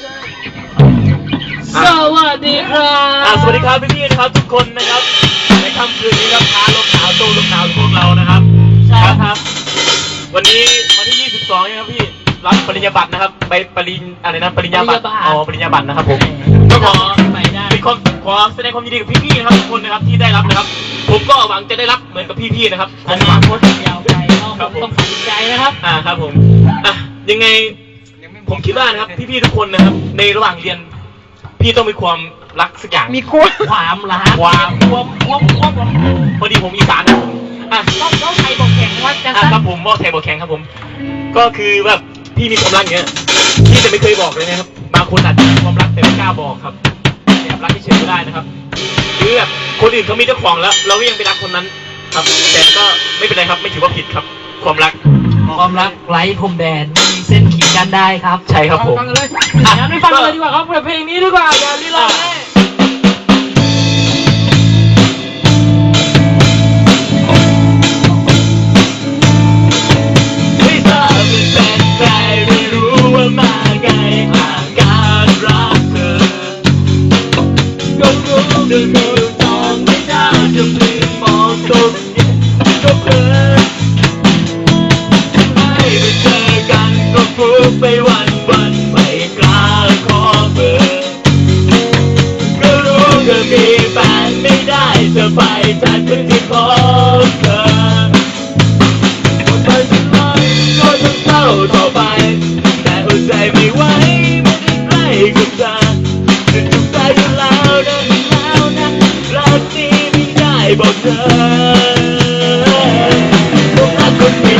สวัสดีครัอ่าบสวัสดีครับพี่ๆนะครับทุกคนนะครับในค่ำคืนนี้ครับพาลมหนาวโตลมหนาวพวกเรานะครับใช่ครับ วันนี้วันที่ 22นะครับพี่รับปริญญาบัตรนะครับไปปริญอะไรนะปริญญาบัตร อ๋อปริญญาบัตรนะครับผมก็ขอไปได้เป็นความขอแสดงความยินดีกับพี่ๆนะครับทุกคนนะครับที่ได้รับนะครับ ผมก็หวังจะได้รับเหมือนกับพี่ๆนะครับอนาคตยาวไกลก็คงต้องตัดสินใจนะครับ อ่าครับผมอะยังไง ผมคิดว่านะครับพี่ๆทุกคนนะครับ ในระหว่างเรียน พี่ต้องมีความรักสักอย่างมีความความรักความความความความความพอดีผมอีสานนะอะต้องต้องใครบอกแข่งวัดจังอะสันครับผมบอกแทนบอกแข่งครับผม ก็คือแบบพี่มีความรักอย่างเงี้ยพี่จะไม่เคยบอกเลยนะครับ บางคนอาจจะมีความรักแต่ไม่กล้าบอกครับแอบรักเฉยๆก็ได้นะครับหรือแบบคนอื่นเขามีเจ้าของแล้ว เราก็ยังไปรักคนนั้น ครับแต่ก็ไม่เป็นไรครับ ไม่ถือว่าผิดครับ ความรัก ความรักไร้พรมแดนไม่มีเส้นขีด กันได้ครับ ใช่ครับผม ฟังกันเลยอะงั้นไม่ฟังกันเลยดีกว่าครับเพลงนี้ดีกว่าอย่าลีลาแม่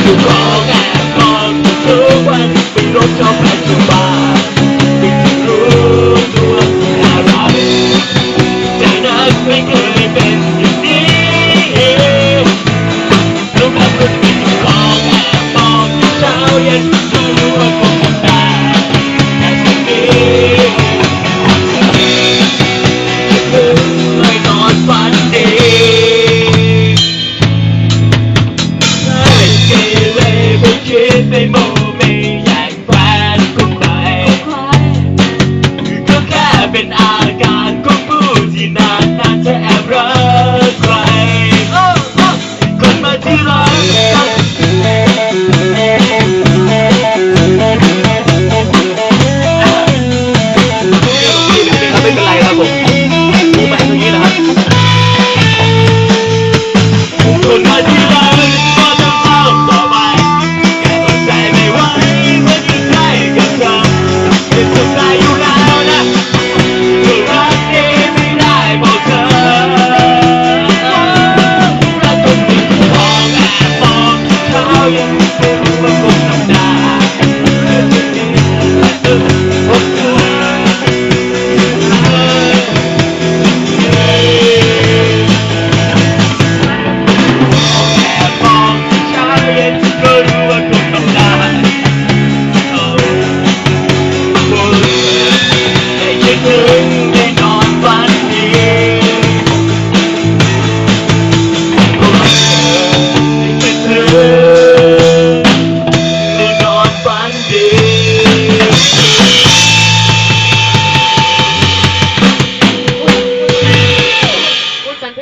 คน คิด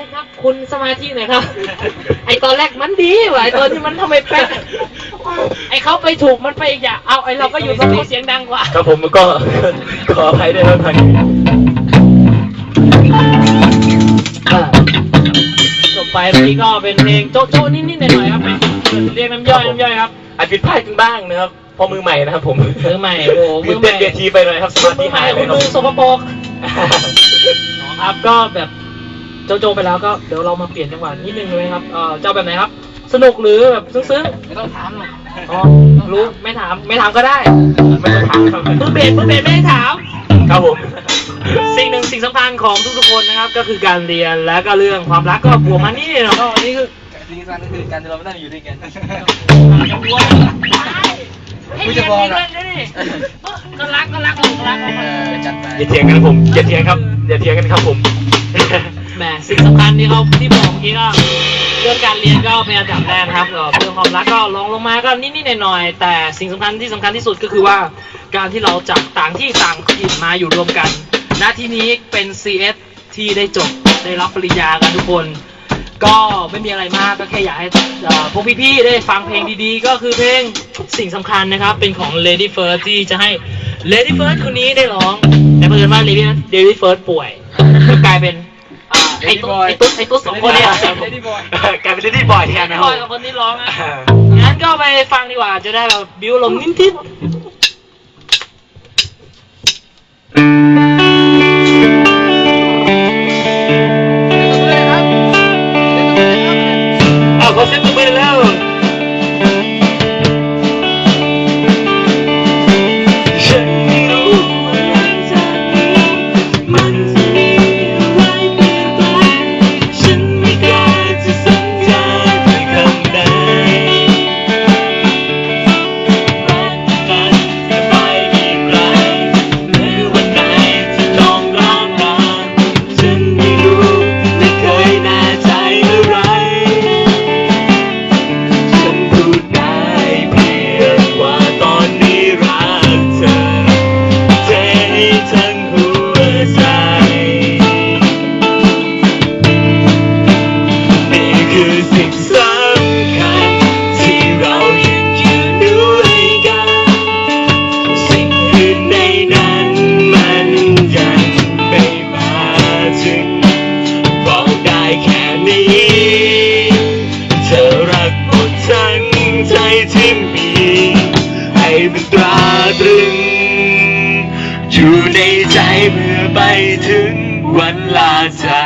คุณสันเพชรครับ คุณสมาธิหน่อยครับ ไอตอนแรกมันดีว่ะไอตอนที่มันทำไมแป๊กไอเขาไปถูกมันไปอีกอย่างเอาไอเราก็อยู่ตรงนี้เสียงดังกว่า ครับผมก็ ขออภัยด้วยครับทางนี้จบไปเมื่อกี้ก็เป็นเพลงโจ๊ะโจ๊ะนิดๆหน่อยๆครับเป็นเรียกน้ำย่อยน้ำย่อยครับอาจผิดพลาดกันบ้างนะครับเพอมือใหม่นะครับผมมือใหม่โอ้โหมืมืออใหม่เต้นเวทีไปหน่อยครับสคุมาณมืธิอใหม่หายเลคุยณเนาะมือสกปรกครับก็แบบ โจโจไปแล้วก็เดี๋ยวเรามาเปลี่ยนจังหวะนิดนึงเลยครับเออจะเอาแบบไหนครับ สนุกหรือแบบซึ้งๆไม่ต้องถามหรอกอ๋อรู้ไม่ถามไม่ถามก็ได้ไม่ต้องถามครับมือเบสมือเบสไม่ได้ถาม ครับผม สิ่งหนึ่งสิ่งสำคัญของทุกๆคนนะครับ ก็คือการเรียนและก็เรื่องความรักก็บวกมานี่เนาะนี่คือสิ่งสำคัญก็คือการที่เราไม่ต้องอยู่ด้วยกันให้กูเรียจะนบอกมีนะเรื่องด้วยนี่ก็รักก็รักก็รักเออจัดไปอย่าเถียงกันผมอย่าเถียงครับอย่าเถียงกันครับผม แหมสิ่งสำคัญที่เขาที่บอกเมื่อกี้ก็เรื่องการเรียนก็เป็นอันดับแรกนะครับเอ่อเรื่องความรักก็ลองลงมาก็นิดๆหน่อยๆแต่สิ่งสำคัญที่สำคัญที่สุดก็คือว่าการที่เราจากต่างที่ต่างถิ่นมาอยู่รวมกัน ณที่นี้เป็น CS ที่ได้จบได้รับปริญญากันทุกคน ก็ไม่มีอะไรมากก็แค่อยากให้เอ่อพวกพี่ๆได้ฟังเพลงดีๆ ก็คือเพลงสิ่งสำคัญนะครับ เป็นของ Lady First ที่จะให้ Lady First คนนี้ได้ร้อง แต่เพื่อนว่า Lady Lady First ป่วย ก็กลายเป็น ไอ้ตุ๊ดไอ้ตุ๊ดไอ้ตุ๊ดสองคนเนี่ย Lady Boy กลายเป็นดีบอยแทนนะคบรัอบยกับคนที่ร้องอะงั้นก็ไปฟังดีกว่าจะได้แบบบิวลมนิดนิดอ้ อยู่ในใจเมื่อไปถึงวันลาจาก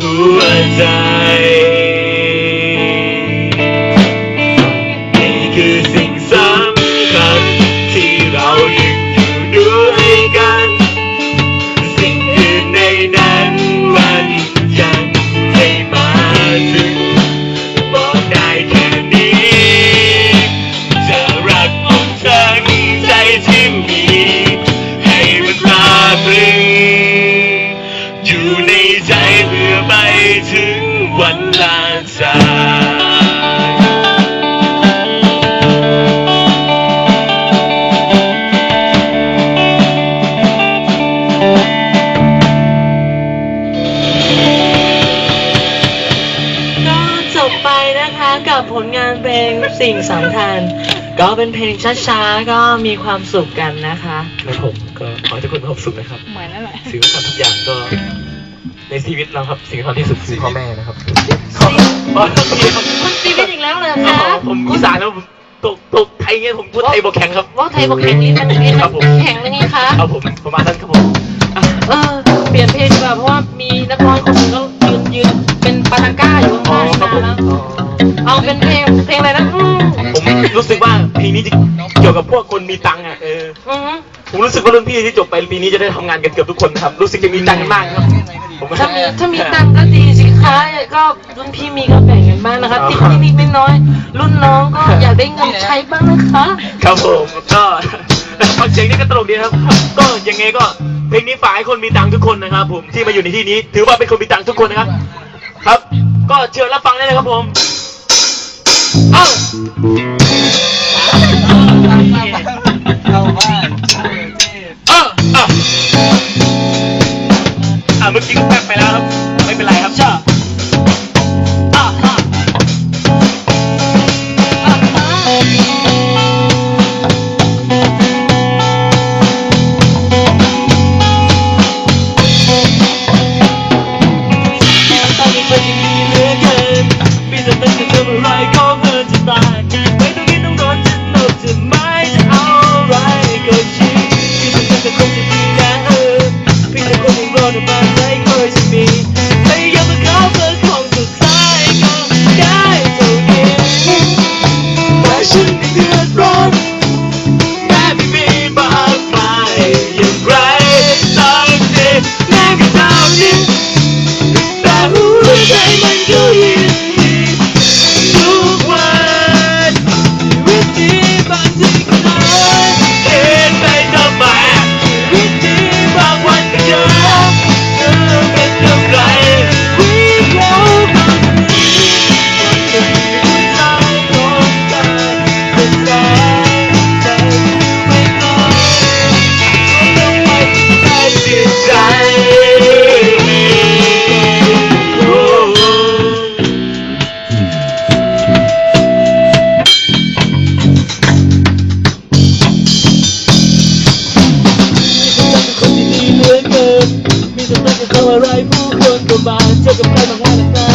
ทั้ ในใจเมื่อไปถึงวันลาจากก็จบไปนะคะกับผลงานเพลงสิ่งสำคัญก็เป็นเพลงช้าๆ ก็มีความสุขกันนะคะครับผมก็ขอให้ทุกคนมีความสุขนะครับ เหมือนนั่นแหละสิ่งสำคัญทุกอย่างก็ ในชีวิตเราครับสิ่งสำคัญที่สุดคือพ่อแม่นะครับคุณซีเป็นอีกแล้วเลยคะผมอีสานแล้วผมตกตกไทยเงี้ยผมพูดไทยบอกแข็งครับ ว่าไทยบอกแข็งลิ้นมันลิ้นครับผม มันแข็งเลยนี่คะ ครับผมประมาณนั้นครับผมเออ เปลี่ยนเพลงดีกว่าเพราะว่ามีนักร้องคนหนึงก็ยืนยืนเป็นปาทังก้าอยู่อ๋อข้างๆครับผมนะแล้วอ๋อ เอาเป็นเพลงเพลงอะไรนะอืมรู้สึกว่าปีนี้จะเกี่ยวกับพวกคนมีตังค์อะเอออือฮึผมรู้สึกว่ารุ่นพี่ที่จบไปปีนี้จะได้ทำงานกันเกือบทุกคนนะครับ รู้สึกจะมีตังค์กันมากครับ ผมว่าถ้ามีถ้ามีตังค์ก็ดีสิคะก็รุ่นพี่มีก็แบ่งกันบ้างนะคะติดนิดๆน้อยๆรุ่นน้องก็อยากได้เงินใช้บ้างนะคะครับผมก็ฟังเสียงนี่ก็ตลกดีนะครับ ก็ยังไงก็เพลงนี้ฝากให้คนมีตังค์ทุกคนนะครับผมที่มาอยู่ในที่นี้ ถือว่าเป็นคนมีตังค์ทุกคนนะครับ ครับ ก็เชิญรับฟังได้เลยครับผมเอ้าเข้าบ้านเอออะอะ เมื่อกี้ก็แป๊บไปแล้วครับ ไม่เป็นไรครับเช่า จะทำอะไรผู้คนก็บาเจอกับใครบางงานแต่หลาย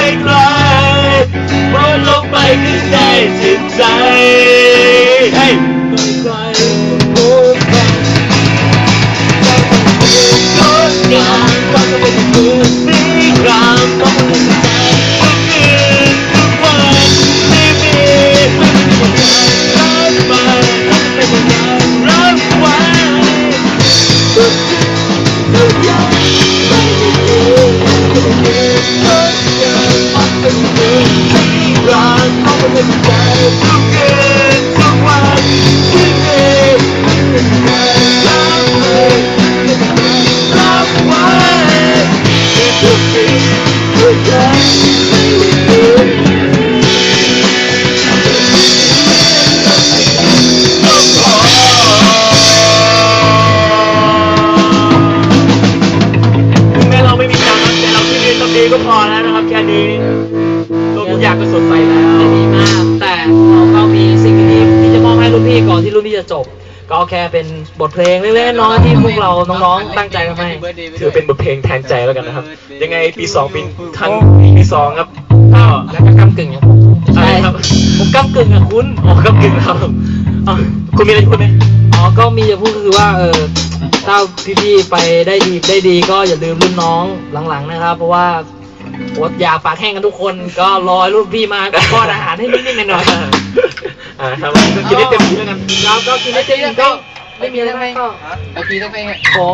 ไม่ไกลพอลงไปคือใจจิตใจ จะจบ ก็แค่เป็นบทเพลงเล็กๆน้อยๆที่พวกเราน้องๆตั้งใจทำให้ ถือเป็นบทเพลงแทนใจแล้วกันนะครับ ยังไงปีสองปีทันปีสองครับก็แล้วก็กำกึ่งครับอะไรครับผมกำกึ่งอะคุณอ๋อครับกินครับอ๋อคุณมีอะไรจะพูดไหมอ๋อก็มีจะพูดคือว่าเออถ้าพี่ๆไปได้ดีได้ดีก็อย่าลืมรุ่นน้องหลังๆนะครับ เพราะว่าอดอยากปากแห้งกันทุกคนก็รอรุ่นพี่มาป้อนอาหารให้นิดๆหน่อย อ่าครับวันนี้ก็กินได้เต็มที่แล้วกันๆเราก็กินได้เต็มที่ก็ไม่มีอะไรมากก็ไอพีได้ไหมขอ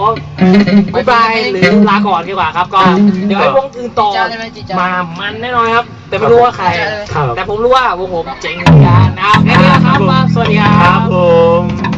บายบายหรือลาก่อนดีกว่าครับ ก็เดี๋ยวไอ้วงอื่นต่อจีจ้าได้ไหมจีจ้ามามันแน่นอนครับ แต่ไม่รู้ว่าใครครับแต่ผมรู้ว่าวงผมเจ๋งเหมือนกันนะครับแค่นี้นะครับมาสวัสดีคครัรับบผม